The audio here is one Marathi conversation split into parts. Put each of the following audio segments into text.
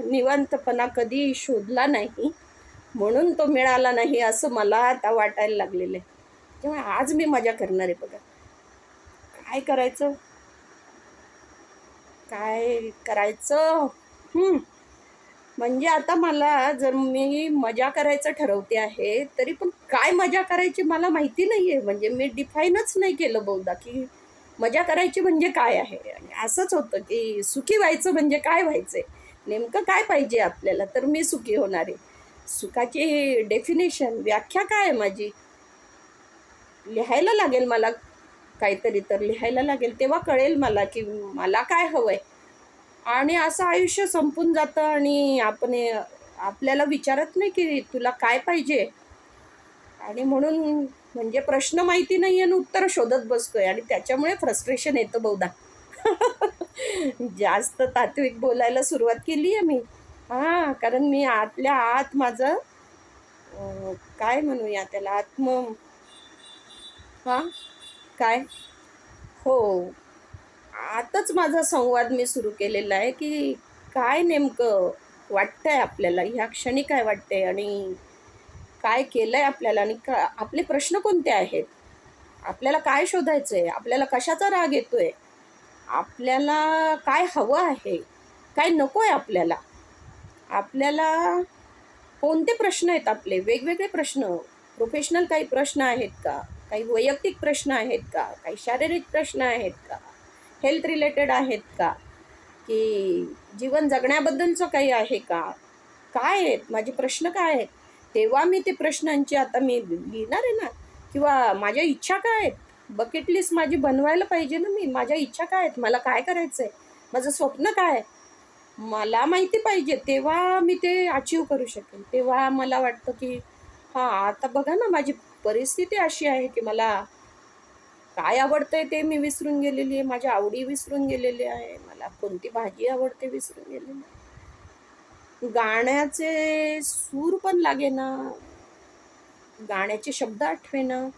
निवांतपणा कधी शोधला नाही. म्हणून तो मिळाला नाही असं मला आता वाटायला लागलेलं आहे. तेव्हा आज मी मजा करणार आहे बघा. काय करायचं? काय करायचं? म्हणजे आता मला जर मी मजा करायचं ठरवते आहे तरी पण काय मजा करायची मला माहिती नाही आहे म्हणजे मी डिफाईनच नाही केलं बहुधा की मजा करायची म्हणजे काय आहे? असंच होतं की सुखी व्हायचं म्हणजे काय व्हायचं आहे नेमकं काय पाहिजे आपल्याला? तर मी सुखी होणार आहे. सुखाची डेफिनेशन व्याख्या काय आहे माझी? लिहायला लागेल मला काहीतरी तर लिहायला लागेल तेव्हा कळेल मला की मला काय हवं आहे आणि असं आयुष्य संपून जातं आणि आपण आपल्याला विचारत नाही की तुला काय पाहिजे. आणि म्हणून म्हणजे प्रश्न माहिती नाही आणि उत्तर शोधत बसतोय आणि त्याच्यामुळे फ्रस्ट्रेशन येतं बहुधा. जास्त तात्विक बोलायला सुरुवात केली आहे मी. हां कारण मी आतल्या आत माझं काय म्हणूया त्याला आत्म हां काय? हो आताच माझा संवाद मी सुरू केलेला आहे की काय नेमकं वाटतंय आपल्याला ह्या क्षणी काय वाटतंय आणि काय केलं आहे आपल्याला आणि का आपले प्रश्न कोणते आहेत? आपल्याला काय शोधायचं आहे आपल्याला कशाचा राग येतो आहे आपल्याला काय हवं आहे काय नको आहे आपल्याला? आपल्याला कोणते प्रश्न आहेत आपले? वेगवेगळे प्रश्न. प्रोफेशनल काही प्रश्न आहेत का? काही वैयक्तिक प्रश्न आहेत का? काही शारीरिक प्रश्न आहेत का? हेल्थ रिलेटेड आहेत का? की जीवन जगण्याबद्दलचं काही आहे का? काय आहेत? माझे प्रश्न काय आहेत? तेव्हा मी ते प्रश्नांची आता मी लिहिणार आहे ना? किंवा माझ्या इच्छा काय आहेत? बकेट लिस्ट माझी बनवायला पाहिजे ना मी. माझ्या इच्छा काय आहेत? मला काय करायचं आहे माझं स्वप्न काय आहे? मला माहिती पाहिजे. तेव्हा मी ते अचीव करू शकेन. तेव्हा मला वाटतं की हां आता बघा ना माझी परिस्थिती अशी आहे की मला काय आवडतंय ते मी विसरून गेलेली आहे. माझ्या आवडी विसरून गेलेली आहे. मला कोणती भाजी आवडते विसरून गेलेली आहे. गाण्याचे सूर पण लागेना. गाण्याचे शब्द आठवेना. ना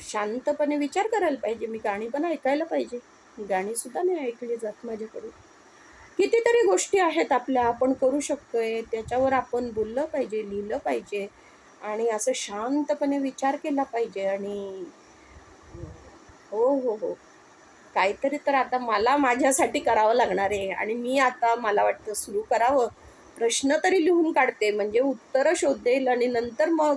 शांतपणे विचार करायला पाहिजे. मी गाणी पण ऐकायला पाहिजे. गाणीसुद्धा नाही ऐकली जात माझ्याकडून. कितीतरी गोष्टी आहेत आपल्या आपण करू शकतोय. त्याच्यावर आपण बोललं पाहिजे लिहिलं पाहिजे आणि असं शांतपणे विचार केला पाहिजे आणि हो हो हो. काहीतरी तर आता मला माझ्यासाठी करावं लागणार आहे आणि मी आता मला वाटतं सुरू करावं. प्रश्न तरी लिहून काढते. म्हणजे उत्तरं शोधेल आणि नंतर मग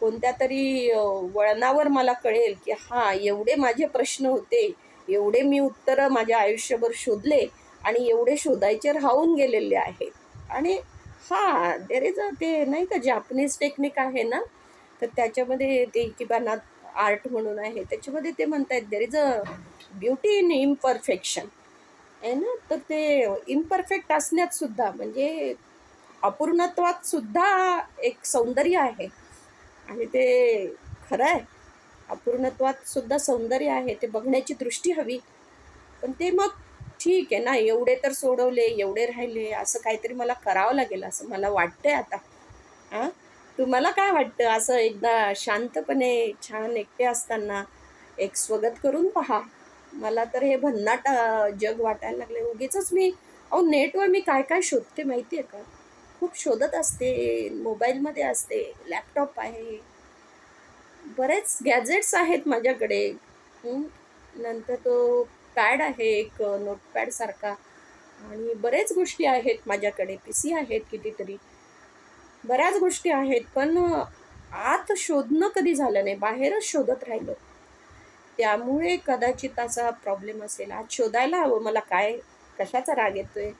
कोणत्या तरी वळणावर मला कळेल की हां एवढे माझे प्रश्न होते एवढे मी उत्तरं माझ्या आयुष्यभर शोधले आणि एवढे शोधायचे राहून गेलेले आहेत आणि हां देर इज अ ते नाही का जापनीज टेक्निक आहे ना तर त्याच्यामध्ये ते किंवा आर्ट म्हणून आहे त्याच्यामध्ये ते म्हणतायत there is a beauty in imperfection आहे ना? तर ते इम्परफेक्ट असण्यात सुद्धा म्हणजे अपूर्णत्वात सुद्धा एक सौंदर्य आहे. आणि ते खरं आहे अपूर्णत्वात सुद्धा सौंदर्य आहे ते बघण्याची दृष्टी हवी. पण ते मग ठीक आहे ना एवढे तर सोडवले एवढे राहिले असं काहीतरी मला करावं लागेल असं मला वाटतंय आता. हां तुम्हाला काय वाटतं? असं एकदा शांतपणे छान एकटे असताना एक स्वगत करून पहा. मला तर हे भन्नाट जग वाटायला लागले उगीच मी अहो नेटवर मी काय काय शोधते माहिती आहे का? खूप शोधत असते मोबाईलमध्ये असते लॅपटॉप आहे. बरेच गॅजेट्स आहेत माझ्याकडे. नंतर तो पॅड आहे एक नोटपॅडसारखा आणि बरेच गोष्टी आहेत माझ्याकडे. पी सी आहेत कितीतरी. बऱ्याच गोष्टी आहेत पण आत शोधणं कधी झालं नाही. बाहेरच शोधत राहिलो. त्यामुळे कदाचित असा प्रॉब्लेम असेल. आज शोधायला हवं. मला काय कशाचा राग येतोय?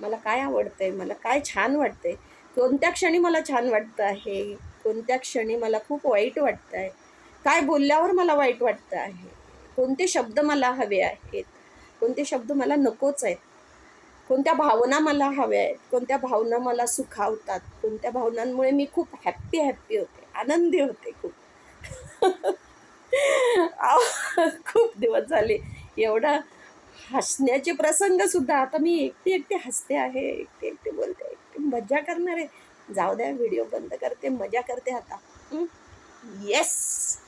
मला काय आवडतं आहे मला काय छान वाटतं आहे कोणत्या क्षणी मला छान वाटतं आहे कोणत्या क्षणी मला खूप वाईट वाटतं आहे काय बोलल्यावर मला वाईट वाटतं आहे कोणते शब्द मला हवे आहेत कोणते शब्द मला नकोच आहेत कोणत्या भावना मला हव्या आहेत कोणत्या भावना मला सुखावतात कोणत्या भावनांमुळे मी खूप हॅप्पी हॅप्पी होते आनंदी होते खूप. खूप दिवस झाले एवढा हसण्याचे प्रसंग सुद्धा. आता मी एकटी एकटी हसते आहे एकटी एकटी बोलते एकटी मजा करणार. आहे जाऊ द्या व्हिडिओ बंद करते मजा करते आता. येस